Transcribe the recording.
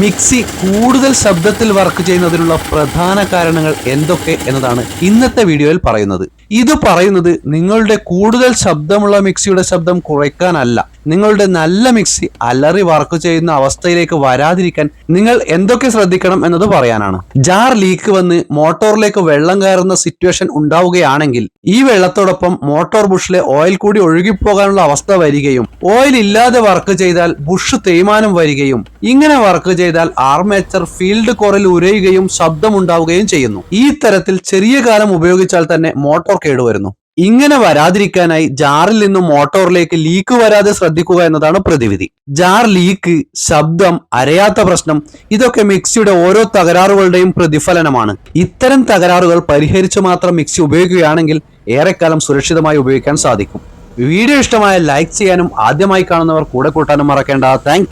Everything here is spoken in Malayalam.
മിക്സി കൂടുതൽ ശബ്ദത്തിൽ വർക്ക് ചെയ്യുന്നതിനുള്ള പ്രധാന കാരണങ്ങൾ എന്തൊക്കെ എന്നതാണ് ഇന്നത്തെ വീഡിയോയിൽ പറയുന്നത്. ഇത് പറയുന്നത് നിങ്ങളുടെ കൂടുതൽ ശബ്ദമുള്ള മിക്സിയുടെ ശബ്ദം കുറയ്ക്കാനല്ല. നിങ്ങളുടെ നല്ല മിക്സി അലറി വർക്ക് ചെയ്യുന്ന അവസ്ഥയിലേക്ക് വരാതിരിക്കാൻ നിങ്ങൾ എന്തൊക്കെ ശ്രദ്ധിക്കണം എന്നത് പറയാനാണ്. ജാർ ലീക്ക് വന്ന് മോട്ടോറിലേക്ക് വെള്ളം കയറുന്ന സിറ്റുവേഷൻ ഉണ്ടാവുകയാണെങ്കിൽ ഈ വെള്ളത്തോടൊപ്പം മോട്ടോർ ബുഷിലെ ഓയിൽ കൂടി ഒഴുകിപ്പോകാനുള്ള അവസ്ഥ വരികയും ഓയിൽ ഇല്ലാതെ വർക്ക് ചെയ്താൽ ബുഷ് തേയ്മാനം വരികയും ഇങ്ങനെ വർക്ക് ചെയ്താൽ ആർമേച്ചർ ഫീൽഡ് കോറിൽ ഉരയുകയും ശബ്ദമുണ്ടാവുകയും ചെയ്യുന്നു. ഈ തരത്തിൽ ചെറിയ കാലം ഉപയോഗിച്ചാൽ തന്നെ മോട്ടോർ കേടുവരുന്നു. ഇങ്ങനെ വരാതിരിക്കാനായി ജാറിൽ നിന്നും മോട്ടോറിലേക്ക് ലീക്ക് വരാതെ ശ്രദ്ധിക്കുക എന്നതാണ് പ്രതിവിധി. ജാർ ലീക്ക് ശബ്ദം അരയാത്ത പ്രശ്നം ഇതൊക്കെ മിക്സിയുടെ ഓരോ തകരാറുകളുടെയും പ്രതിഫലനമാണ്. ഇത്തരം തകരാറുകൾ പരിഹരിച്ചു മാത്രം മിക്സി ഉപയോഗിക്കുകയാണെങ്കിൽ ഏറെക്കാലം സുരക്ഷിതമായി ഉപയോഗിക്കാൻ സാധിക്കും. വീഡിയോ ഇഷ്ടമായ ലൈക്ക് ചെയ്യാനും ആദ്യമായി കാണുന്നവർ കൂടെ കൂട്ടാനും മറക്കേണ്ട. താങ്ക്